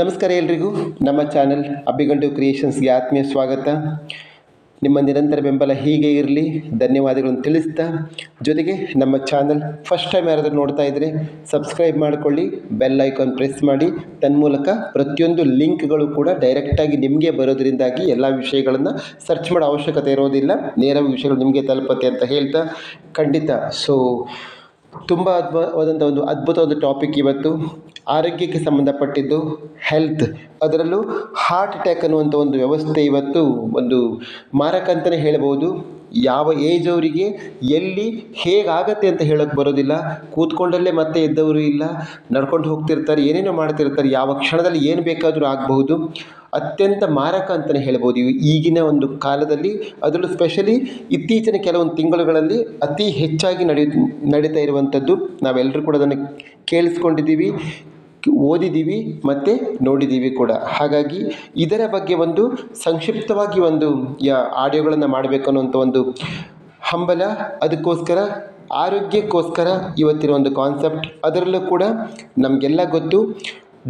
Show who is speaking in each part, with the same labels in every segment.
Speaker 1: ನಮಸ್ಕಾರ ಎಲ್ರಿಗೂ. ನಮ್ಮ ಚಾನೆಲ್ ಅಬ್ಬಿಗಂಡು ಕ್ರಿಯೇಷನ್ಸ್ಗೆ ಆತ್ಮೀಯ ಸ್ವಾಗತ. ನಿಮ್ಮ ನಿರಂತರ ಬೆಂಬಲ ಹೀಗೆ ಇರಲಿ. ಧನ್ಯವಾದಗಳನ್ನು ತಿಳಿಸ್ತಾ, ಜೊತೆಗೆ ನಮ್ಮ ಚಾನಲ್ ಫಸ್ಟ್ ಟೈಮ್ ಯಾರಾದರೂ ನೋಡ್ತಾ ಇದ್ದರೆ ಸಬ್ಸ್ಕ್ರೈಬ್ ಮಾಡಿಕೊಳ್ಳಿ ಬೆಲ್ ಐಕಾನ್ ಪ್ರೆಸ್ ಮಾಡಿ. ತನ್ಮೂಲಕ ಪ್ರತಿಯೊಂದು ಲಿಂಕ್ಗಳು ಕೂಡ ಡೈರೆಕ್ಟಾಗಿ ನಿಮಗೆ ಬರೋದ್ರಿಂದಾಗಿ ಎಲ್ಲ ವಿಷಯಗಳನ್ನು ಸರ್ಚ್ ಮಾಡೋ ಅವಶ್ಯಕತೆ ಇರೋದಿಲ್ಲ. ನೇರ ವಿಷಯಗಳು ನಿಮಗೆ ತಲುಪತ್ತೆ ಅಂತ ಹೇಳ್ತಾ, ಖಂಡಿತ. ಸೊ ತುಂಬ ಅದ್ಭುತವಾದಂಥ ಒಂದು ಅದ್ಭುತವಾದ ಟಾಪಿಕ್ ಇವತ್ತು. ಆರೋಗ್ಯಕ್ಕೆ ಸಂಬಂಧಪಟ್ಟಿದ್ದು ಹೆಲ್ತ್ ಅದರಲ್ಲೂ ಹಾರ್ಟ್ ಅಟ್ಯಾಕ್ ಅನ್ನುವಂಥ ಒಂದು ವ್ಯವಸ್ಥೆ ಇವತ್ತು ಒಂದು ಮಾರಕ ಅಂತಲೇ ಹೇಳ್ಬೋದು ಯಾವ ಏಜ್ ಅವರಿಗೆ ಎಲ್ಲಿ ಹೇಗಾಗತ್ತೆ ಅಂತ ಹೇಳೋಕ್ಕೆ ಬರೋದಿಲ್ಲ. ಕೂತ್ಕೊಂಡಲ್ಲೇ ಮತ್ತೆ ಎದ್ದವರು ಇಲ್ಲ. ನಡ್ಕೊಂಡು ಹೋಗ್ತಿರ್ತಾರೆ, ಏನೇನೋ ಮಾಡ್ತಿರ್ತಾರೆ, ಯಾವ ಕ್ಷಣದಲ್ಲಿ ಏನು ಬೇಕಾದರೂ ಆಗಬಹುದು. ಅತ್ಯಂತ ಮಾರಕ ಅಂತಲೇ ಹೇಳ್ಬೋದು ಈಗಿನ ಒಂದು ಕಾಲದಲ್ಲಿ, ಅದರಲ್ಲೂ ಸ್ಪೆಷಲಿ ಇತ್ತೀಚಿನ ಕೆಲವೊಂದು ತಿಂಗಳುಗಳಲ್ಲಿ ಅತಿ ಹೆಚ್ಚಾಗಿ ನಡೆಯ, ನಡೀತಾ ಇರುವಂಥದ್ದು. ನಾವೆಲ್ಲರೂ ಕೂಡ ಅದನ್ನು ಕೇಳಿಸ್ಕೊಂಡಿದ್ದೀವಿ. ಓದಿದ್ದೀವಿ ಮತ್ತು ನೋಡಿದ್ದೀವಿ ಕೂಡ. ಹಾಗಾಗಿ ಇದರ ಬಗ್ಗೆ ಒಂದು ಸಂಕ್ಷಿಪ್ತವಾಗಿ ಒಂದು, ಯಾ, ಆಡಿಯೋಗಳನ್ನು ಮಾಡಬೇಕು ಅನ್ನುವಂಥ ಒಂದು ಹಂಬಲ, ಅದಕ್ಕೋಸ್ಕರ, ಆರೋಗ್ಯಕ್ಕೋಸ್ಕರ ಇವತ್ತಿನ ಒಂದು ಕಾನ್ಸೆಪ್ಟ್. ಅದರಲ್ಲೂ ಕೂಡ ನಮಗೆಲ್ಲ ಗೊತ್ತು,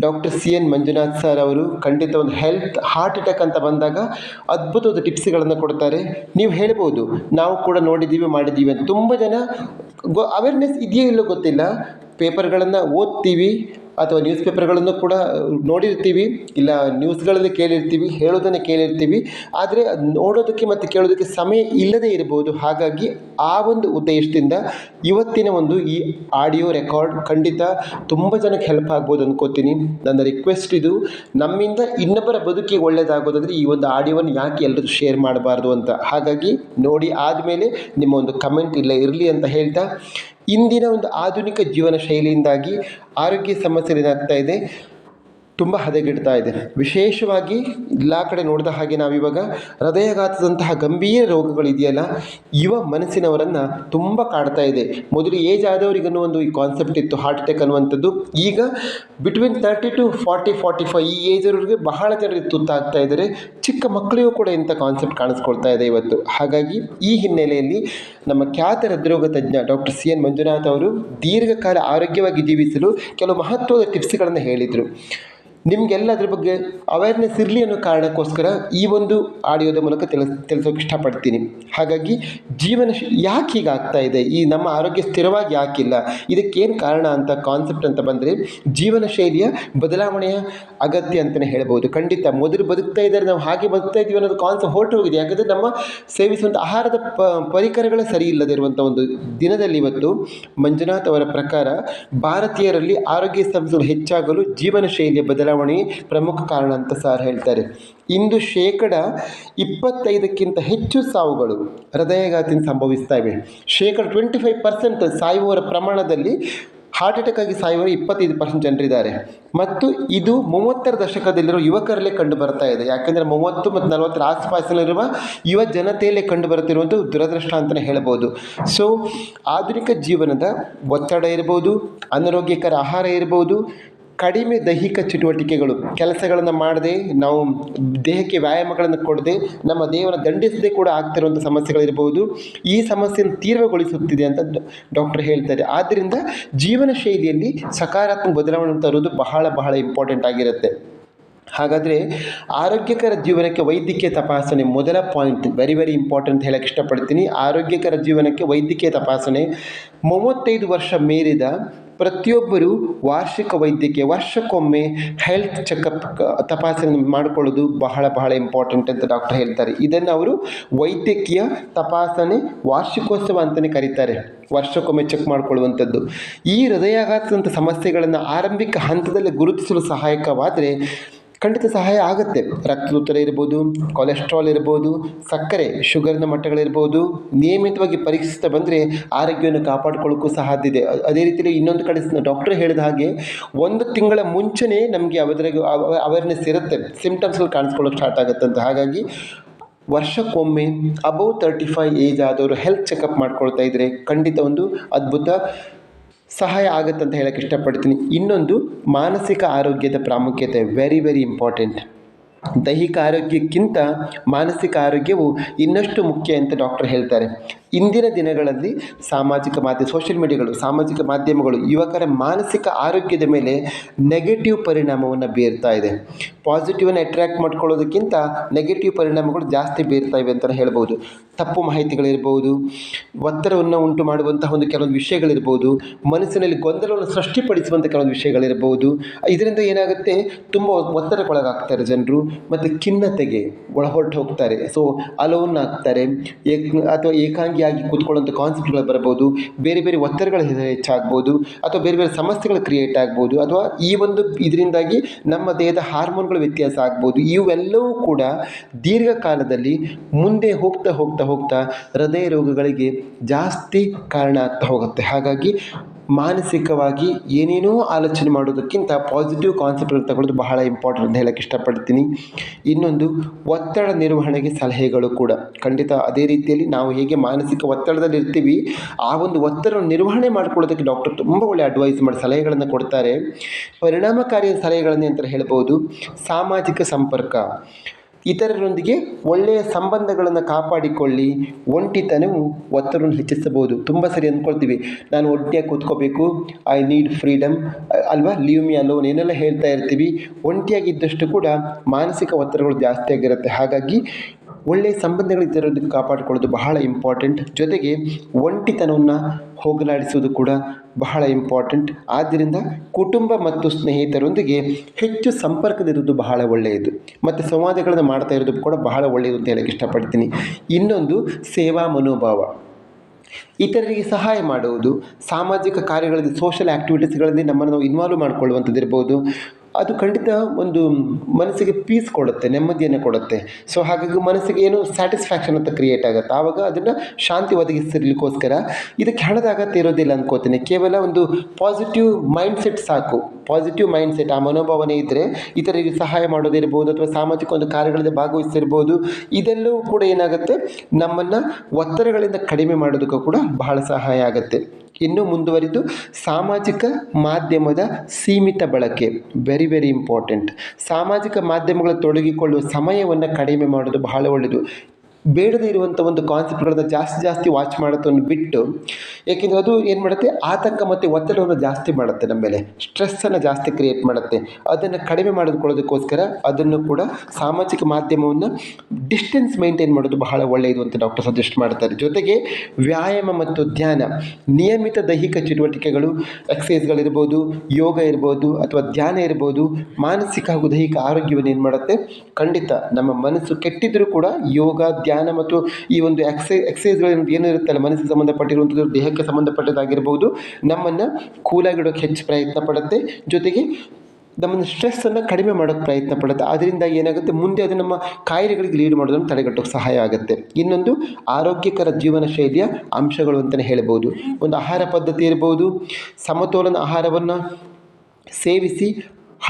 Speaker 1: doctor C N Manjunath sir ಅವರು ಖಂಡಿತ ಒಂದು ಹೆಲ್ತ್, ಹಾರ್ಟ್ ಅಟ್ಯಾಕ್ ಅಂತ ಬಂದಾಗ ಅದ್ಭುತವಾದ ಟಿಪ್ಸ್ಗಳನ್ನು ಕೊಡ್ತಾರೆ. ನೀವು ಹೇಳ್ಬೋದು, ನಾವು ಕೂಡ ನೋಡಿದ್ದೀವಿ ಮಾಡಿದ್ದೀವಿ ಅಂತ. ತುಂಬ ಜನ ಗೊ ಅವೇರ್ನೆಸ್ ಇದೆಯೋ ಇಲ್ಲೋ ಗೊತ್ತಿಲ್ಲ. ಪೇಪರ್ಗಳನ್ನು ಓದ್ತೀವಿ ಅಥವಾ ನ್ಯೂಸ್ ಪೇಪರ್ಗಳನ್ನು ಕೂಡ ನೋಡಿರ್ತೀವಿ, ಇಲ್ಲ ನ್ಯೂಸ್ಗಳಲ್ಲಿ ಕೇಳಿರ್ತೀವಿ, ಹೇಳೋದನ್ನು ಕೇಳಿರ್ತೀವಿ, ಆದರೆ ನೋಡೋದಕ್ಕೆ ಮತ್ತು ಕೇಳೋದಕ್ಕೆ ಸಮಯ ಇಲ್ಲದೇ ಇರಬಹುದು ಹಾಗಾಗಿ ಆ ಒಂದು ಉದ್ದೇಶದಿಂದ ಇವತ್ತಿನ ಒಂದು ಈ ಆಡಿಯೋ ರೆಕಾರ್ಡ್ ಖಂಡಿತ ತುಂಬ ಜನಕ್ಕೆ ಹೆಲ್ಪ್ ಆಗ್ಬೋದು ಅಂದ್ಕೋತೀನಿ ನನ್ನ ರಿಕ್ವೆಸ್ಟ್ ಇದು, ನಮ್ಮಿಂದ ಇನ್ನೊಬ್ಬರ ಬದುಕಿಗೆ ಒಳ್ಳೆಯದಾಗೋದಾದರೆ ಈ ಒಂದು ಆಡಿಯೋವನ್ನು ಯಾಕೆ ಎಲ್ಲರೂ ಶೇರ್ ಮಾಡಬಾರ್ದು ಅಂತ. ಹಾಗಾಗಿ ನೋಡಿ ಆದಮೇಲೆ ನಿಮ್ಮ ಒಂದು ಕಮೆಂಟ್ ಇಲ್ಲ, ಇರಲಿ ಅಂತ ಹೇಳ್ತಾ ಇಂದಿನ ಒಂದು ಆಧುನಿಕ ಜೀವನ ಶೈಲಿಯಿಂದಾಗಿ ಆರೋಗ್ಯ ಸಮಸ್ಯೆ ಏನಾಗ್ತಾ ಇದೆ? ತುಂಬ ಹದಗೆಡ್ತಾ ಇದೆ. ವಿಶೇಷವಾಗಿ ಎಲ್ಲ ಕಡೆ ನೋಡಿದ ಹಾಗೆ ನಾವಿವಾಗ ಹೃದಯಾಘಾತದಂತಹ ಗಂಭೀರ ರೋಗಗಳಿದೆಯಲ್ಲ, ಯುವ ಮನಸ್ಸಿನವರನ್ನು ತುಂಬ ಕಾಡ್ತಾ ಇದೆ. ಮೊದಲು ಏಜ್ ಆದವರಿಗೂ ಒಂದು ಈ ಕಾನ್ಸೆಪ್ಟ್ ಇತ್ತು ಹಾರ್ಟ್ ಅಟ್ಯಾಕ್ ಅನ್ನುವಂಥದ್ದು. ಈಗ between thirty to forty forty five ಈ ಅವರಿಗೆ ಬಹಳ ಜನರಿಗೆ ತುತ್ತಾಗ್ತಾ ಇದ್ದಾರೆ. ಚಿಕ್ಕ ಮಕ್ಕಳಿಗೂ ಕೂಡ ಇಂಥ ಕಾನ್ಸೆಪ್ಟ್ ಕಾಣಿಸ್ಕೊಳ್ತಾ ಇದೆ ಇವತ್ತು. ಹಾಗಾಗಿ ಈ ಹಿನ್ನೆಲೆಯಲ್ಲಿ ನಮ್ಮ ಖ್ಯಾತ ಹೃದ್ರೋಗ ತಜ್ಞ ಡಾಕ್ಟರ್ ಸಿ ಎನ್ ಮಂಜುನಾಥ್ ಅವರು ದೀರ್ಘಕಾಲ ಆರೋಗ್ಯವಾಗಿ ಜೀವಿಸಲು ಕೆಲವು ಮಹತ್ವದ ಟಿಪ್ಸ್ಗಳನ್ನು ಹೇಳಿದರು. ನಿಮಗೆಲ್ಲ ಅದ್ರ ಬಗ್ಗೆ ಅವೇರ್ನೆಸ್ ಇರಲಿ ಅನ್ನೋ ಕಾರಣಕ್ಕೋಸ್ಕರ ಈ ಒಂದು ಆಡಿಯೋದ ಮೂಲಕ ತಿಳಿಸ್, ತಿಳಿಸೋಕೆ ಇಷ್ಟಪಡ್ತೀನಿ. ಹಾಗಾಗಿ ಜೀವನ ಯಾಕೆ ಹೀಗಾಗ್ತಾ ಇದೆ? ಈ ನಮ್ಮ ಆರೋಗ್ಯ ಸ್ಥಿರವಾಗಿ ಯಾಕಿಲ್ಲ? ಇದಕ್ಕೇನು ಕಾರಣ ಅಂತ ಕಾನ್ಸೆಪ್ಟ್ ಅಂತ ಬಂದರೆ ಜೀವನ ಶೈಲಿಯ ಬದಲಾವಣೆಯ ಅಗತ್ಯ ಅಂತಲೇ ಹೇಳ್ಬೋದು. ಖಂಡಿತ ಮೊದಲು ಬದುಕ್ತಾ ಇದ್ದಾರೆ, ನಾವು ಹಾಗೆ ಬದುಕ್ತಾ ಇದ್ದೀವಿ ಅನ್ನೋದು ಕಾನ್ಸೆಪ್ಟ್ ಹೊರಟು ಹೋಗಿದೆ. ಯಾಕಂದರೆ ನಮ್ಮ ಸೇವಿಸುವಂಥ ಆಹಾರದ ಪ, ಪರಿಕರಗಳೇ ಸರಿ ಇಲ್ಲದೆ ಇರುವಂಥ ಒಂದು ದಿನದಲ್ಲಿ ಇವತ್ತು ಮಂಜುನಾಥ್ ಅವರ ಪ್ರಕಾರ ಭಾರತೀಯರಲ್ಲಿ ಆರೋಗ್ಯ ಸಮಸ್ಯೆಗಳು ಹೆಚ್ಚಾಗಲು ಜೀವನ ಶೈಲಿಯ ಬದಲಾವಣೆ ಪ್ರಮುಖ ಕಾರಣ ಅಂತ ಸರ್ ಹೇಳ್ತಾರೆ. ಇಂದು ಶೇಕಡ ಇಪ್ಪತ್ತೈದಕ್ಕಿಂತ ಹೆಚ್ಚು ಸಾವುಗಳು ಹೃದಯಾಘಾತದಿಂದ ಸಂಭವಿಸ್ತಾ ಇವೆ. ಶೇಕಡ ಟ್ವೆಂಟಿ ಫೈವ್ ಪರ್ಸೆಂಟ್ ಸಾಯುವವರ ಪ್ರಮಾಣದಲ್ಲಿ ಹಾರ್ಟ್ ಅಟ್ಯಾಕ್ ಆಗಿ ಸಾಯುವವರು ಇಪ್ಪತ್ತೈದು ಪರ್ಸೆಂಟ್ ಜನರಿದ್ದಾರೆ. ಮತ್ತು ಇದು ಮೂವತ್ತರ ದಶಕದಲ್ಲಿರುವ ಯುವಕರಲ್ಲೇ ಕಂಡು ಬರ್ತಾ ಇದೆ. ಯಾಕೆಂದರೆ ಮೂವತ್ತು ಮತ್ತು ನಲವತ್ತರ ಆಸುಪಾಸಿನಲ್ಲಿರುವ ಯುವ ಜನತೆಯಲ್ಲೇ ಕಂಡು ಬರುತ್ತಿರುವಂಥ ದುರದೃಷ್ಟ ಅಂತಲೇ ಹೇಳ್ಬೋದು. ಸೊ ಆಧುನಿಕ ಜೀವನದ ಒತ್ತಡ ಇರ್ಬೋದು, ಅನಾರೋಗ್ಯಕರ ಆಹಾರ ಇರ್ಬೋದು ಕಡಿಮೆ ದೈಹಿಕ ಚಟುವಟಿಕೆಗಳು, ಕೆಲಸಗಳನ್ನು ಮಾಡದೆ, ನಾವು ದೇಹಕ್ಕೆ ವ್ಯಾಯಾಮಗಳನ್ನು ಕೊಡದೆ, ನಮ್ಮ ದೇಹವನ್ನು ದಂಡಿಸದೆ ಕೂಡ ಆಗ್ತಿರುವಂಥ ಸಮಸ್ಯೆಗಳಿರ್ಬೋದು. ಈ ಸಮಸ್ಯೆಯನ್ನು ತೀವ್ರಗೊಳಿಸುತ್ತಿದೆ ಅಂತ ಡಾಕ್ಟರ್ ಹೇಳ್ತಾರೆ. ಆದ್ದರಿಂದ ಜೀವನ ಶೈಲಿಯಲ್ಲಿ ಸಕಾರಾತ್ಮಕ ಬದಲಾವಣೆ ತರುವುದು ಬಹಳ ಬಹಳ ಇಂಪಾರ್ಟೆಂಟ್ ಆಗಿರುತ್ತೆ. ಹಾಗಾದರೆ ಆರೋಗ್ಯಕರ ಜೀವನಕ್ಕೆ ವೈದ್ಯಕೀಯ ತಪಾಸಣೆ ಮೊದಲ ಪಾಯಿಂಟ್ ವೆರಿ ವೆರಿ ಇಂಪಾರ್ಟೆಂಟ್ ಹೇಳಕ್ಕೆ ಇಷ್ಟಪಡ್ತೀನಿ. ಆರೋಗ್ಯಕರ ಜೀವನಕ್ಕೆ ವೈದ್ಯಕೀಯ ತಪಾಸಣೆ. ಮೂವತ್ತೈದು ವರ್ಷ ಮೀರಿದ ಪ್ರತಿಯೊಬ್ಬರು ವಾರ್ಷಿಕ ವೈದ್ಯಕೀಯ, ವರ್ಷಕ್ಕೊಮ್ಮೆ ಹೆಲ್ತ್ ಚೆಕಪ್ ತಪಾಸಣೆ ಮಾಡಿಕೊಳ್ಳೋದು ಬಹಳ ಬಹಳ ಇಂಪಾರ್ಟೆಂಟ್ ಅಂತ ಡಾಕ್ಟರ್ ಹೇಳ್ತಾರೆ. ಇದನ್ನು ಅವರು ವೈದ್ಯಕೀಯ ತಪಾಸಣೆ, ವಾರ್ಷಿಕೋತ್ಸವ ಅಂತಲೇ ಕರೀತಾರೆ. ವರ್ಷಕ್ಕೊಮ್ಮೆ ಚೆಕ್ ಮಾಡಿಕೊಳ್ಳುವಂಥದ್ದು. ಈ ಹೃದಯಾಘಾತದಂಥ ಸಮಸ್ಯೆಗಳನ್ನು ಆರಂಭಿಕ ಹಂತದಲ್ಲಿ ಗುರುತಿಸಲು ಸಹಾಯಕವಾದರೆ ಖಂಡಿತ ಸಹಾಯ ಆಗುತ್ತೆ. ರಕ್ತದೊತ್ತಡ ಇರ್ಬೋದು ಕೊಲೆಸ್ಟ್ರಾಲ್ ಇರ್ಬೋದು, ಸಕ್ಕರೆ, ಶುಗರ್ನ ಮಟ್ಟಗಳಿರ್ಬೋದು, ನಿಯಮಿತವಾಗಿ ಪರೀಕ್ಷಿಸ್ತಾ ಬಂದರೆ ಆರೋಗ್ಯವನ್ನು ಕಾಪಾಡಿಕೊಳ್ಳೋಕ್ಕೂ ಸಾಧ್ಯ ಇದೆ ಅದೇ ರೀತಿಯಲ್ಲಿ ಇನ್ನೊಂದು ಕಡೆ ಡಾಕ್ಟರ್ ಹೇಳಿದ ಹಾಗೆ ಒಂದು ತಿಂಗಳ ಮುಂಚೆನೇ ನಮಗೆ ಅದರ ಅವೇರ್ನೆಸ್ ಇರುತ್ತೆ. ಸಿಮ್ಟಮ್ಸ್ಗಳು ಕಾಣಿಸ್ಕೊಳ್ಳೋಕೆ ಸ್ಟಾರ್ಟ್ ಆಗುತ್ತೆ ಅಂತ. ಹಾಗಾಗಿ ವರ್ಷಕ್ಕೊಮ್ಮೆ ಅಬೌವ್ ತರ್ಟಿ ಫೈವ್ ಏಜ್ ಆದವರು ಹೆಲ್ತ್ ಚೆಕಪ್ ಮಾಡ್ಕೊಳ್ತಾ ಇದ್ದರೆ ಖಂಡಿತ ಒಂದು ಅದ್ಭುತ ಸಹಾಯ ಆಗುತ್ತೆ ಅಂತ ಹೇಳಕ್ಕೆ ಇಷ್ಟಪಡ್ತೀನಿ. ಇನ್ನೊಂದು ಮಾನಸಿಕ ಆರೋಗ್ಯದ ಪ್ರಾಮುಖ್ಯತೆ ವೆರಿ ವೆರಿ ಇಂಪಾರ್ಟೆಂಟ್ ದೈಹಿಕ ಆರೋಗ್ಯಕ್ಕಿಂತ ಮಾನಸಿಕ ಆರೋಗ್ಯವು ಇನ್ನಷ್ಟು ಮುಖ್ಯ ಅಂತ ಡಾಕ್ಟರ್ ಹೇಳ್ತಾರೆ. ಇಂದಿನ ದಿನಗಳಲ್ಲಿ ಸಾಮಾಜಿಕ ಮಾಧ್ಯಮ ಸೋಷಿಯಲ್ ಮೀಡಿಯಾಗಳು ಸಾಮಾಜಿಕ ಮಾಧ್ಯಮಗಳು ಯುವಕರ ಮಾನಸಿಕ ಆರೋಗ್ಯದ ಮೇಲೆ ನೆಗೆಟಿವ್ ಪರಿಣಾಮವನ್ನು ಬೀರ್ತಾ ಇದೆ. ಪಾಸಿಟಿವನ್ನು ಅಟ್ರ್ಯಾಕ್ಟ್ ಮಾಡ್ಕೊಳ್ಳೋದಕ್ಕಿಂತ ನೆಗೆಟಿವ್ ಪರಿಣಾಮಗಳು ಜಾಸ್ತಿ ಬೀರ್ತಾ ಇವೆ ಅಂತಲೇ ಹೇಳ್ಬೋದು. ತಪ್ಪು ಮಾಹಿತಿಗಳಿರ್ಬೋದು, ಒತ್ತಡವನ್ನು ಉಂಟು ಮಾಡುವಂತಹ ಒಂದು ಕೆಲವೊಂದು ವಿಷಯಗಳಿರ್ಬೋದು, ಮನಸ್ಸಿನಲ್ಲಿ ಗೊಂದಲವನ್ನು ಸೃಷ್ಟಿಪಡಿಸುವಂಥ ಕೆಲವೊಂದು ವಿಷಯಗಳಿರ್ಬೋದು. ಇದರಿಂದ ಏನಾಗುತ್ತೆ? ತುಂಬ ಒತ್ತಡಕ್ಕೊಳಗಾಗ್ತಾರೆ ಜನರು ಮತ್ತು ಖಿನ್ನತೆಗೆ ಒಳ ಹೊರಟು ಹೋಗ್ತಾರೆ. ಸೊ ಅಲೋನ್ ಆಗ್ತಾರೆ, ಏಕ್, ಅಥವಾ ಏಕಾಂಗಿಯಾಗಿ ಕೂತ್ಕೊಳ್ಳೋಂಥ ಕಾನ್ಸೆಪ್ಟ್ಗಳು ಬರ್ಬೋದು ಬೇರೆ ಬೇರೆ ಒತ್ತಡಗಳು ಹೆಚ್ಚಾಗ್ಬೋದು, ಅಥವಾ ಬೇರೆ ಬೇರೆ ಸಮಸ್ಯೆಗಳು ಕ್ರಿಯೇಟ್ ಆಗ್ಬೋದು, ಅಥವಾ ಈ ಒಂದು ಇದರಿಂದಾಗಿ ನಮ್ಮ ದೇಹದ ವ್ಯತ್ಯಾಸ ಆಗ್ಬೋದು. ಇವೆಲ್ಲವೂ ಕೂಡ ದೀರ್ಘಕಾಲದಲ್ಲಿ ಮುಂದೆ ಹೋಗ್ತಾ ಹೋಗ್ತಾ ಹೋಗ್ತಾ ಹೃದಯ ರೋಗಗಳಿಗೆ ಜಾಸ್ತಿ ಕಾರಣ ಆಗ್ತಾ ಹೋಗುತ್ತೆ. ಹಾಗಾಗಿ ಮಾನಸಿಕವಾಗಿ ಏನೇನೋ ಆಲೋಚನೆ ಮಾಡೋದಕ್ಕಿಂತ ಪಾಸಿಟಿವ್ ಕಾನ್ಸೆಪ್ಟ್ ತಗೊಳ್ಳೋದು ಬಹಳ ಇಂಪಾರ್ಟೆಂಟ್ ಅಂತ ಹೇಳಕ್ಕೆ ಇಷ್ಟಪಡ್ತೀನಿ. ಇನ್ನೊಂದು, ಒತ್ತಡ ನಿರ್ವಹಣೆಗೆ ಸಲಹೆಗಳು ಕೂಡ. ಖಂಡಿತ ಅದೇ ರೀತಿಯಲ್ಲಿ ನಾವು ಹೇಗೆ ಮಾನಸಿಕ ಒತ್ತಡದಲ್ಲಿ ಇರ್ತೀವಿ, ಆ ಒಂದು ಒತ್ತಡವನ್ನು ನಿರ್ವಹಣೆ ಮಾಡ್ಕೊಳ್ಳೋದಕ್ಕೆ ಡಾಕ್ಟರ್ ತುಂಬ ಒಳ್ಳೆಯ ಅಡ್ವೈಸ್ ಮಾಡಿ, ಸಲಹೆಗಳನ್ನು ಕೊಡ್ತಾರೆ. ಪರಿಣಾಮಕಾರಿ ಸಲಹೆಗಳನ್ನೇ ಅಂತ ಹೇಳ್ಬೋದು ಸಾಮಾಜಿಕ ಸಂಪರ್ಕ. ಇತರರೊಂದಿಗೆ ಒಳ್ಳೆಯ ಸಂಬಂಧಗಳನ್ನು ಕಾಪಾಡಿಕೊಳ್ಳಿ. ಒಂಟಿತನವು ಒತ್ತಡವನ್ನು ಹೆಚ್ಚಿಸಬಹುದು. ತುಂಬ ಸರಿ ಅಂದ್ಕೊಳ್ತೀವಿ. ನಾನು ಒಂಟಿಯಾಗಿ ಕೂತ್ಕೋಬೇಕು. ಐ ನೀಡ್ ಫ್ರೀಡಮ್ ಅಲ್ವಾ? ಲೀವ್ ಮಿ ಅಲೋನ್ ಏನೆಲ್ಲ ಹೇಳ್ತಾ ಇರ್ತೀವಿ? ಒಂಟಿಯಾಗಿದ್ದಷ್ಟು ಕೂಡ ಮಾನಸಿಕ ಒತ್ತಡಗಳು ಜಾಸ್ತಿ ಆಗಿರುತ್ತೆ. ಹಾಗಾಗಿ ಒಳ್ಳೆಯ ಸಂಬಂಧಗಳು ಇತರರೊಂದಿಗೆ ಕಾಪಾಡಿಕೊಳ್ಳೋದು ಬಹಳ ಇಂಪಾರ್ಟೆಂಟ್ ಜೊತೆಗೆ ಒಂಟಿತನವನ್ನು ಹೋಗಲಾಡಿಸುವುದು ಕೂಡ ಬಹಳ ಇಂಪಾರ್ಟೆಂಟ್ ಆದ್ದರಿಂದ ಕುಟುಂಬ ಮತ್ತು ಸ್ನೇಹಿತರೊಂದಿಗೆ ಹೆಚ್ಚು ಸಂಪರ್ಕದಿರುವುದು ಬಹಳ ಒಳ್ಳೆಯದು. ಮತ್ತು ಸಂವಾದಗಳನ್ನು ಮಾಡ್ತಾ ಇರೋದು ಕೂಡ ಬಹಳ ಒಳ್ಳೆಯದು ಅಂತ ಹೇಳಕ್ಕೆ ಇಷ್ಟಪಡ್ತೀನಿ. ಇನ್ನೊಂದು ಸೇವಾ ಮನೋಭಾವ. ಇತರರಿಗೆ ಸಹಾಯ ಮಾಡುವುದು, ಸಾಮಾಜಿಕ ಕಾರ್ಯಗಳಲ್ಲಿ ಸೋಷಲ್ ಆ್ಯಕ್ಟಿವಿಟೀಸ್ಗಳಲ್ಲಿ ನಮ್ಮನ್ನು ನಾವು ಇನ್ವಾಲ್ವ್ ಮಾಡಿಕೊಳ್ಳುವಂಥದ್ದು ಇರ್ಬೋದು ಅದು ಖಂಡಿತ ಒಂದು ಮನಸ್ಸಿಗೆ ಪೀಸ್ ಕೊಡುತ್ತೆ, ನೆಮ್ಮದಿಯನ್ನು ಕೊಡುತ್ತೆ. ಸೊ ಹಾಗಾಗಿ ಮನಸ್ಸಿಗೆ ಏನು ಸ್ಯಾಟಿಸ್ಫ್ಯಾಕ್ಷನ್ ಅಂತ ಕ್ರಿಯೇಟ್ ಆಗುತ್ತೆ. ಆವಾಗ ಅದನ್ನು ಶಾಂತಿ ಒದಗಿಸಿರ್ಲಿಕ್ಕೋಸ್ಕರ ಇದಕ್ಕೆ ಹಣದ ಅಗತ್ಯ ಇರೋದಿಲ್ಲ ಅಂದ್ಕೋತೀನಿ ಕೇವಲ ಒಂದು ಪಾಸಿಟಿವ್ ಮೈಂಡ್ಸೆಟ್ ಸಾಕು. ಪಾಸಿಟಿವ್ ಮೈಂಡ್ಸೆಟ್ ಆ ಮನೋಭಾವನೆ ಇದ್ದರೆ ಇತರರಿಗೆ ಸಹಾಯ ಮಾಡೋದಿರ್ಬೋದು ಅಥವಾ ಸಾಮಾಜಿಕ ಒಂದು ಕಾರ್ಯಗಳಲ್ಲಿ ಭಾಗವಹಿಸಿರ್ಬೋದು. ಇದೆಲ್ಲವೂ ಕೂಡ ಏನಾಗುತ್ತೆ? ನಮ್ಮನ್ನು ಒತ್ತಡಗಳಿಂದ ಕಡಿಮೆ ಮಾಡೋದಕ್ಕೂ ಕೂಡ ಬಹಳ ಸಹಾಯ ಆಗುತ್ತೆ. ಇನ್ನು ಮುಂದುವರಿದು ಸಾಮಾಜಿಕ ಮಾಧ್ಯಮದ ಸೀಮಿತ ಬಳಕೆ. ವೆರಿ ವೆರಿ ಇಂಪಾರ್ಟೆಂಟ್ ಸಾಮಾಜಿಕ ಮಾಧ್ಯಮಗಳ ತೊಡಗಿಕೊಳ್ಳುವ ಸಮಯವನ್ನು ಕಡಿಮೆ ಮಾಡೋದು ಬಹಳ ಒಳ್ಳೆಯದು. ಬೇಡದೇ ಇರುವಂಥ ಒಂದು ಕಾನ್ಸೆಪ್ಟ್ಗಳನ್ನ ಜಾಸ್ತಿ ಜಾಸ್ತಿ ವಾಚ್ ಮಾಡೋದನ್ನು ಬಿಟ್ಟು ಏಕೆಂದರೆ ಅದು ಏನು ಮಾಡುತ್ತೆ? ಆತಂಕ ಮತ್ತು ಒತ್ತಡವನ್ನು ಜಾಸ್ತಿ ಮಾಡುತ್ತೆ ನಮ್ಮ ಮೇಲೆ. ಸ್ಟ್ರೆಸ್ಸನ್ನು ಜಾಸ್ತಿ ಕ್ರಿಯೇಟ್ ಮಾಡುತ್ತೆ. ಅದನ್ನು ಕಡಿಮೆ ಮಾಡಿಕೊಳ್ಳೋದಕ್ಕೋಸ್ಕರ ಅದನ್ನು ಕೂಡ ಸಾಮಾಜಿಕ ಮಾಧ್ಯಮವನ್ನು ಡಿಸ್ಟೆನ್ಸ್ ಮೇಂಟೈನ್ ಮಾಡೋದು ಬಹಳ ಒಳ್ಳೆಯದು ಅಂತ ಡಾಕ್ಟರ್ ಸಜೆಸ್ಟ್ ಮಾಡ್ತಾರೆ. ಜೊತೆಗೆ ವ್ಯಾಯಾಮ ಮತ್ತು ಧ್ಯಾನ, ನಿಯಮಿತ ದೈಹಿಕ ಚಟುವಟಿಕೆಗಳು ಎಕ್ಸಸೈಸ್ಗಳಿರ್ಬೋದು ಯೋಗ ಇರ್ಬೋದು ಅಥವಾ ಧ್ಯಾನ ಇರ್ಬೋದು, ಮಾನಸಿಕ ಹಾಗೂ ದೈಹಿಕ ಆರೋಗ್ಯವನ್ನು ಏನು ಮಾಡುತ್ತೆ? ಖಂಡಿತ ನಮ್ಮ ಮನಸ್ಸು ಕೆಟ್ಟಿದ್ದರೂ ಕೂಡ ಯೋಗ ಧ್ಯಾನ ಮತ್ತು ಈ ಒಂದು ಎಕ್ಸೈ ಎಕ್ಸೈಸ್ಗಳು ಏನು ಇರುತ್ತಲ್ಲ, ಮನಸ್ಸಿಗೆ ಸಂಬಂಧಪಟ್ಟಿರುವಂಥದ್ದು, ದೇಹಕ್ಕೆ ಸಂಬಂಧಪಟ್ಟದ್ದಾಗಿರ್ಬೋದು, ನಮ್ಮನ್ನು ಕೂಲಾಗಿಡೋಕ್ಕೆ ಹೆಚ್ಚು ಪ್ರಯತ್ನ ಪಡುತ್ತೆ. ಜೊತೆಗೆ ನಮ್ಮನ್ನು ಸ್ಟ್ರೆಸ್ಸನ್ನು ಕಡಿಮೆ ಮಾಡೋಕ್ಕೆ ಪ್ರಯತ್ನ ಪಡುತ್ತೆ. ಅದರಿಂದ ಏನಾಗುತ್ತೆ? ಮುಂದೆ ಅದು ನಮ್ಮ ಕಾಯಿಲೆಗಳಿಗೆ ಲೀಡ್ ಮಾಡೋದನ್ನು ತಡೆಗಟ್ಟೋಕ್ಕೆ ಸಹಾಯ ಆಗುತ್ತೆ. ಇನ್ನೊಂದು, ಆರೋಗ್ಯಕರ ಜೀವನ ಶೈಲಿಯ ಅಂಶಗಳು ಅಂತಲೇ ಹೇಳ್ಬೋದು. ಒಂದು ಆಹಾರ ಪದ್ಧತಿ ಇರ್ಬೋದು. ಸಮತೋಲನ ಆಹಾರವನ್ನು ಸೇವಿಸಿ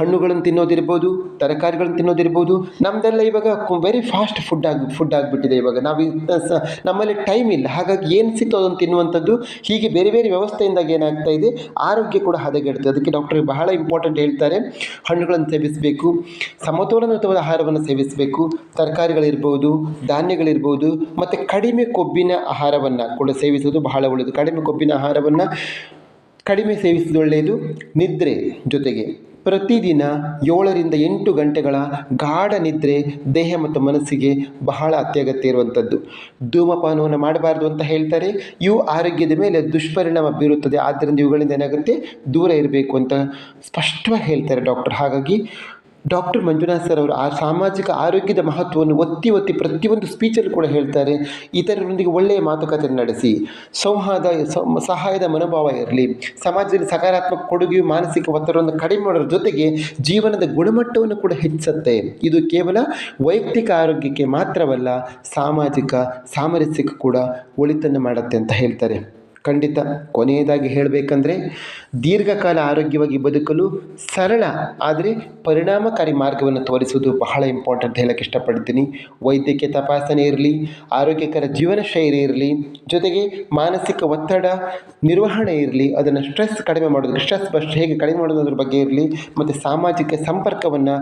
Speaker 1: ಹಣ್ಣುಗಳನ್ನು ತಿನ್ನೋದಿರ್ಬೋದು, ತರಕಾರಿಗಳನ್ನು ತಿನ್ನೋದಿರ್ಬೋದು ನಮ್ಮದೆಲ್ಲ ಇವಾಗ ವೆರಿ ಫಾಸ್ಟ್ ಫುಡ್ ಆಗಿ ಫುಡ್ ಆಗಿಬಿಟ್ಟಿದೆ ಇವಾಗ. ನಾವು ನಮ್ಮಲ್ಲಿ ಟೈಮ್ ಇಲ್ಲ. ಹಾಗಾಗಿ ಏನು ಸಿಕ್ತೋ ಅದನ್ನು ತಿನ್ನುವಂಥದ್ದು ಹೀಗೆ ಬೇರೆ ಬೇರೆ ವ್ಯವಸ್ಥೆಯಿಂದಾಗಿ ಏನಾಗ್ತಾ ಇದೆ, ಆರೋಗ್ಯ ಕೂಡ ಹದಗೆಡ್ತದೆ ಅದಕ್ಕೆ ಡಾಕ್ಟರ್ ಬಹಳ ಇಂಪಾರ್ಟೆಂಟ್ ಹೇಳ್ತಾರೆ. ಹಣ್ಣುಗಳನ್ನು ಸೇವಿಸಬೇಕು ಸಮತೋಲನಯುತವಾದ ಆಹಾರವನ್ನು ಸೇವಿಸಬೇಕು. ತರಕಾರಿಗಳಿರ್ಬೋದು, ಧಾನ್ಯಗಳಿರ್ಬೋದು, ಮತ್ತು ಕಡಿಮೆ ಕೊಬ್ಬಿನ ಆಹಾರವನ್ನು ಕೂಡ ಸೇವಿಸೋದು ಬಹಳ ಒಳ್ಳೆಯದು ಕಡಿಮೆ ಕೊಬ್ಬಿನ ಆಹಾರವನ್ನು ಕಡಿಮೆ ಸೇವಿಸೋದು ಒಳ್ಳೆಯದು ನಿದ್ರೆ ಜೊತೆಗೆ. ಪ್ರತಿದಿನ ಏಳರಿಂದ ಎಂಟು ಗಂಟೆಗಳ ಗಾಢ ನಿದ್ರೆ ದೇಹ ಮತ್ತು ಮನಸ್ಸಿಗೆ ಬಹಳ ಅತ್ಯಗತ್ಯ ಇರುವಂಥದ್ದು. ಧೂಮಪಾನವನ್ನು ಮಾಡಬಾರ್ದು ಅಂತ ಹೇಳ್ತಾರೆ. ಇವು ಆರೋಗ್ಯದ ಮೇಲೆ ದುಷ್ಪರಿಣಾಮ ಬೀರುತ್ತದೆ. ಆದ್ದರಿಂದ ಇವುಗಳಿಂದ ಏನಾಗುತ್ತೆ? ದೂರ ಇರಬೇಕು ಅಂತ ಸ್ಪಷ್ಟವಾಗಿ ಹೇಳ್ತಾರೆ ಡಾಕ್ಟರ್. ಹಾಗಾಗಿ ಡಾಕ್ಟರ್ ಮಂಜುನಾಥ್ ಸರ್ ಅವರು ಆ ಸಾಮಾಜಿಕ ಆರೋಗ್ಯದ ಮಹತ್ವವನ್ನು ಒತ್ತಿ ಒತ್ತಿ ಪ್ರತಿಯೊಂದು ಸ್ಪೀಚಲ್ಲಿ ಕೂಡ ಹೇಳ್ತಾರೆ. ಇತರರೊಂದಿಗೆ ಒಳ್ಳೆಯ ಮಾತುಕತೆ ನಡೆಸಿ. ಸಂವಾದ ಸಹಾಯದ ಮನೋಭಾವ ಇರಲಿ. ಸಮಾಜದಲ್ಲಿ ಸಕಾರಾತ್ಮಕ ಕೊಡುಗೆಯು ಮಾನಸಿಕ ಒತ್ತಡವನ್ನು ಕಡಿಮೆ ಮಾಡೋದ್ರ ಜೊತೆಗೆ ಜೀವನದ ಗುಣಮಟ್ಟವನ್ನು ಕೂಡ ಹೆಚ್ಚಿಸುತ್ತೆ. ಇದು ಕೇವಲ ವೈಯಕ್ತಿಕ ಆರೋಗ್ಯಕ್ಕೆ ಮಾತ್ರವಲ್ಲ, ಸಾಮಾಜಿಕ, ಸಾಮರಸ್ಯಕ್ಕೆ ಕೂಡ ಒಳಿತನ್ನು ಮಾಡುತ್ತೆ ಅಂತ ಹೇಳ್ತಾರೆ. ಖಂಡಿತ ಕೊನೆಯದಾಗಿ ಹೇಳಬೇಕಂದ್ರೆ ದೀರ್ಘಕಾಲ ಆರೋಗ್ಯವಾಗಿ ಬದುಕಲು ಸರಳ, ಆದರೆ ಪರಿಣಾಮಕಾರಿ ಮಾರ್ಗವನ್ನು ತೋರಿಸುವುದು ಬಹಳ ಇಂಪಾರ್ಟೆಂಟ್ ಹೇಳಕ್ಕೆ ಇಷ್ಟಪಡ್ತೀನಿ. ವೈದ್ಯಕೀಯ ತಪಾಸಣೆ ಇರಲಿ, ಆರೋಗ್ಯಕರ ಜೀವನ ಶೈಲಿ ಇರಲಿ, ಜೊತೆಗೆ ಮಾನಸಿಕ ಒತ್ತಡ ನಿರ್ವಹಣೆ ಇರಲಿ, ಅದನ್ನು ಸ್ಟ್ರೆಸ್ ಕಡಿಮೆ ಮಾಡೋದು ಸ್ಟ್ರೆಸ್ ಬಸ್ಟ್ ಹೇಗೆ ಕಡಿಮೆ ಮಾಡೋದ್ರ ಬಗ್ಗೆ ಇರಲಿ, ಮತ್ತು ಸಾಮಾಜಿಕ ಸಂಪರ್ಕವನ್ನು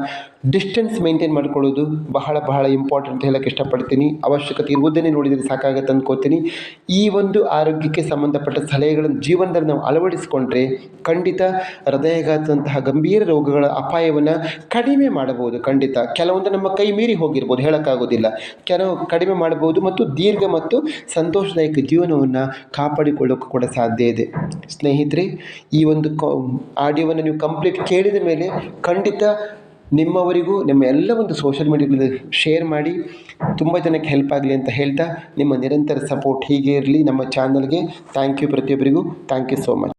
Speaker 1: ಡಿಸ್ಟೆನ್ಸ್ ಮೇಂಟೈನ್ ಮಾಡ್ಕೊಳ್ಳೋದು ಬಹಳ ಬಹಳ ಇಂಪಾರ್ಟೆಂಟ್ ಹೇಳಕ್ಕೆ ಇಷ್ಟಪಡ್ತೀನಿ. ಅವಶ್ಯಕತೆ ಇರುವುದನ್ನೇ ನೋಡಿದರೆ ಸಾಕಾಗತ್ತೆ ಅಂದ್ಕೋತೀನಿ. ಈ ಒಂದು ಆರೋಗ್ಯಕ್ಕೆ ಸಂಬಂಧಪಟ್ಟ ಸಲಹೆಗಳನ್ನು ಜೀವನದಲ್ಲಿ ನಾವು ಅಳವಡಿಸಿಕೊಂಡ್ರೆ ಖಂಡಿತ ಹೃದಯಘಾತದಂತಹ ಗಂಭೀರ ರೋಗಗಳ ಅಪಾಯವನ್ನು ಕಡಿಮೆ ಮಾಡಬಹುದು. ಖಂಡಿತ. ಕೆಲವೊಂದು ನಮ್ಮ ಕೈ ಮೀರಿ ಹೋಗಿರ್ಬೋದು, ಹೇಳೋಕ್ಕಾಗೋದಿಲ್ಲ. ಕೆಲವು ಕಡಿಮೆ ಮಾಡಬಹುದು ಮತ್ತು ದೀರ್ಘ ಮತ್ತು ಸಂತೋಷದಾಯಕ ಜೀವನವನ್ನು ಕಾಪಾಡಿಕೊಳ್ಳೋಕ್ಕೂ ಕೂಡ ಸಾಧ್ಯ ಇದೆ. ಸ್ನೇಹಿತರೆ, ಈ ಒಂದು ಕ ಆಡಿಯೋವನ್ನು ನೀವು ಕಂಪ್ಲೀಟ್ ಕೇಳಿದ ಮೇಲೆ ಖಂಡಿತ ನಿಮ್ಮವರಿಗೂ, ನಿಮ್ಮ ಎಲ್ಲ ಒಂದು ಸೋಷಿಯಲ್ ಮೀಡಿಯಾದಲ್ಲಿ ಶೇರ್ ಮಾಡಿ, ತುಂಬ ಜನಕ್ಕೆ ಹೆಲ್ಪ್ ಆಗಲಿ ಅಂತ ಹೇಳ್ತಾ, ನಿಮ್ಮ ನಿರಂತರ ಸಪೋರ್ಟ್ ಹೀಗೆ ಇರಲಿ ನಮ್ಮ ಚಾನಲ್ಗೆ ಥ್ಯಾಂಕ್ ಯು ಪ್ರತಿಯೊಬ್ಬರಿಗೂ. Thank you so much